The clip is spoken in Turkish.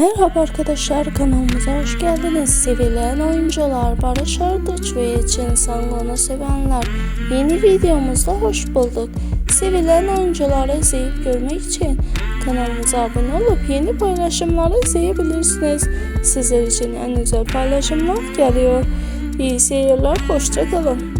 Merhaba arkadaşlar kanalımıza hoş geldiniz. Sevilen oyuncular Barış ardıç ve Elçin Sangon'u sevenler yeni videomuzda hoş bulduk. Sevilen oyuncuları izleyip görmek için kanalımıza abone olup yeni paylaşımları izleyebilirsiniz. Sizler için en güzel paylaşımlar geliyor. İyi seyirler, hoşçakalın.